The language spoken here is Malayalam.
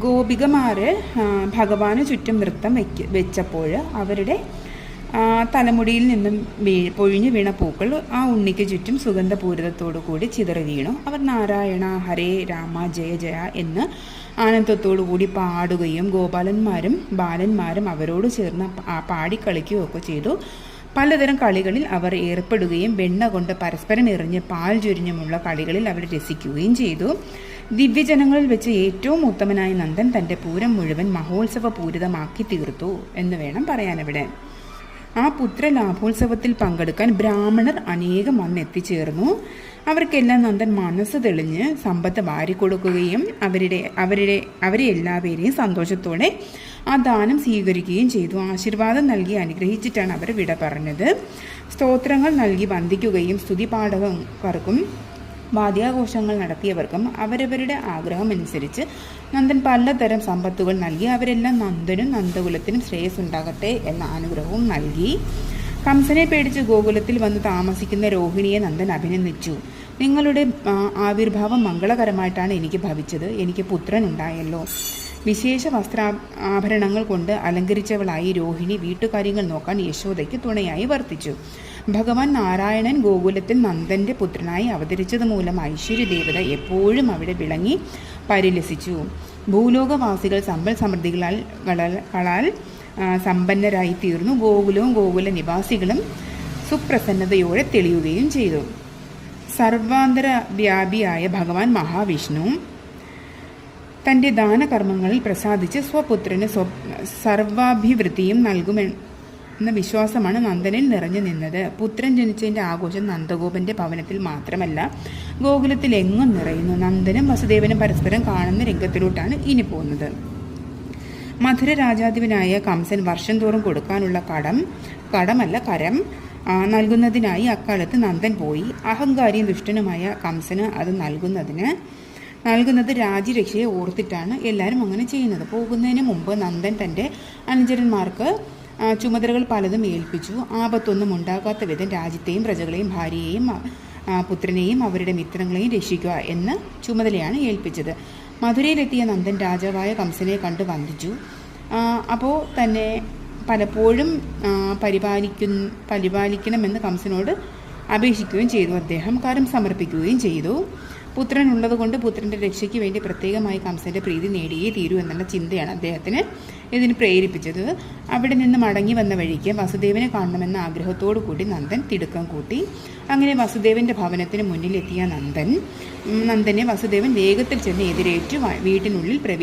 ഗോപികമാര് ആ, ഭഗവാന് ചുറ്റും നൃത്തം വെക്ക് വെച്ചപ്പോൾ അവരുടെ തലമുടിയിൽ നിന്നും വീ പൊഴിഞ്ഞു വീണ പൂക്കൾ ആ ഉണ്ണിക്ക് ചുറ്റും സുഗന്ധപൂരിതത്തോടു കൂടി ചിതറി വീണു. അവർ നാരായണ ഹരേ രാമ ജയ ജയ എന്ന് ആനന്ദത്തോടു കൂടി പാടുകയും ഗോപാലന്മാരും ബാലന്മാരും അവരോട് ചേർന്ന് പാടിക്കളിക്കുകയും ഒക്കെ ചെയ്തു. പലതരം കളികളിൽ അവർ ഏർപ്പെടുകയും വെണ്ണ കൊണ്ട് പരസ്പരം എറിഞ്ഞ് പാൽ ചൊരിഞ്ഞുമുള്ള കളികളിൽ അവർ രസിക്കുകയും ചെയ്തു. ദിവ്യജനങ്ങളിൽ വെച്ച് ഏറ്റവും ഉത്തമനായ നന്ദൻ തന്റെ പൂരം മുഴുവൻ മഹോത്സവ പൂരിതമാക്കി തീർത്തു എന്ന് വേണം പറയാനവിടെ. ആ പുത്ര ലാഭോത്സവത്തിൽ പങ്കെടുക്കാൻ ബ്രാഹ്മണർ അനേകം വന്ന് എത്തിച്ചേർന്നു. അവർക്കെല്ലാം നന്ദൻ മനസ്സ് തെളിഞ്ഞ് സമ്പത്ത് വാരിക്കൊടുക്കുകയും അവരുടെ അവരുടെ അവരെ എല്ലാവരെയും സന്തോഷത്തോടെ ആ ദാനം സ്വീകരിക്കുകയും ചെയ്തു. ആശീർവാദം നൽകി അനുഗ്രഹിച്ചിട്ടാണ് അവർ വിട പറഞ്ഞത്. സ്തോത്രങ്ങൾ നൽകി വന്ദിക്കുകയും സ്തുതി പാഠകർക്കും വാദ്യാഘോഷങ്ങൾ നടത്തിയവർക്കും അവരവരുടെ ആഗ്രഹമനുസരിച്ച് നന്ദൻ പലതരം സമ്പത്തുകൾ നൽകി. അവരെല്ലാം നന്ദനും നന്ദകുലത്തിനും ശ്രേയസ് ഉണ്ടാകട്ടെ എന്ന അനുഗ്രഹവും നൽകി. കംസനെ പേടിച്ച് ഗോകുലത്തിൽ വന്ന് താമസിക്കുന്ന രോഹിണിയെ നന്ദൻ അഭിനന്ദിച്ചു. നിങ്ങളുടെ ആവിർഭാവം മംഗളകരമായിട്ടാണ് എനിക്ക് ഭവിച്ചത്. എനിക്ക് പുത്രൻ ഉണ്ടായല്ലോ വിശേഷ വസ്ത്രാഭരണങ്ങൾ കൊണ്ട് അലങ്കരിച്ചവളായി രോഹിണി വീട്ടുകാര്യങ്ങൾ നോക്കാൻ യശോദയ്ക്ക് തുണയായി വർത്തിച്ചു. ഭഗവാൻ നാരായണൻ ഗോകുലത്തിൽ നന്ദന്റെ പുത്രനായി അവതരിച്ചത് മൂലം ഐശ്വര്യ ദേവത എപ്പോഴും അവിടെ വിളങ്ങി പരിലസിച്ചു. ഭൂലോകവാസികൾ സമ്പൽ സമൃദ്ധികളാൽ കളാൽ- സമ്പന്നരായി തീർന്നു. ഗോകുലവും ഗോകുല നിവാസികളും സുപ്രസന്നതയോടെ തെളിയുകയും ചെയ്തു. സർവാന്തര വ്യാപിയായ ഭഗവാൻ മഹാവിഷ്ണു തന്റെ ദാനകർമ്മങ്ങളിൽ പ്രസാദിച്ച് സ്വപുത്രന് സ്വ സർവാഭിവൃദ്ധിയും നൽകുമെന്ന വിശ്വാസമാണ് നന്ദനിൽ നിറഞ്ഞു നിന്നത്. പുത്രൻ ജനിച്ചതിന്റെ ആഘോഷം നന്ദഗോപന്റെ ഭവനത്തിൽ മാത്രമല്ല ഗോകുലത്തിൽ എങ്ങും നിറയുന്നു. നന്ദനും വസുദേവനും പരസ്പരം കാണുന്ന രംഗത്തിലോട്ടാണ് ഇനി പോകുന്നത്. മധുര രാജാധിപനായ കംസൻ വർഷം തോറും കൊടുക്കാനുള്ള കടം കടമല്ല കരം നൽകുന്നതിനായി അക്കാലത്ത് നന്ദൻ പോയി. അഹങ്കാരിയും ദുഷ്ടനുമായ കംസന് അത് നൽകുന്നതിന് നൽകുന്നത് രാജ്യരക്ഷയെ ഓർത്തിട്ടാണ് എല്ലാവരും അങ്ങനെ ചെയ്യുന്നത്. പോകുന്നതിന് മുമ്പ് നന്ദൻ തന്റെ അനുചരന്മാർക്ക് ചുമതലകൾ പലതും ഏൽപ്പിച്ചു. ആപത്തൊന്നും ഉണ്ടാകാത്ത വിധം രാജ്യത്തെയും പ്രജകളെയും ഭാര്യയെയും പുത്രനെയും അവരുടെ മിത്രങ്ങളെയും രക്ഷിക്കുക എന്ന ചുമതലയാണ് ഏൽപ്പിച്ചത്. മധുരയിലെത്തിയ നന്ദൻ രാജാവായ കംസനെ കണ്ട് വന്ദിച്ചു. അപ്പോൾ തന്നെ പലപ്പോഴും പരിപാലിക്കു പരിപാലിക്കണമെന്ന് കംസനോട് അപേക്ഷിക്കുകയും ചെയ്തു. അദ്ദേഹം കരം സമർപ്പിക്കുകയും ചെയ്തു. പുത്രൻ ഉള്ളതുകൊണ്ട് പുത്രന്റെ രക്ഷയ്ക്ക് വേണ്ടി പ്രത്യേകമായി കംസന്റെ പ്രീതി നേടിയേ തീരൂ എന്നുള്ള ചിന്തയാണ് അദ്ദേഹത്തിന് ഇതിന് പ്രേരിപ്പിച്ചത്. അവിടെ നിന്ന് മടങ്ങി വന്ന വഴിക്ക് വസുദേവനെ കാണണമെന്ന ആഗ്രഹത്തോടു കൂടി നന്ദൻ തിടുക്കം കൂട്ടി. അങ്ങനെ വസുദേവന്റെ ഭവനത്തിന് മുന്നിലെത്തിയ നന്ദൻ നന്ദനെ വസുദേവൻ വേഗത്തിൽ ചെന്ന് എതിരേറ്റു വീട്ടിനുള്ളിൽ പ്രവേ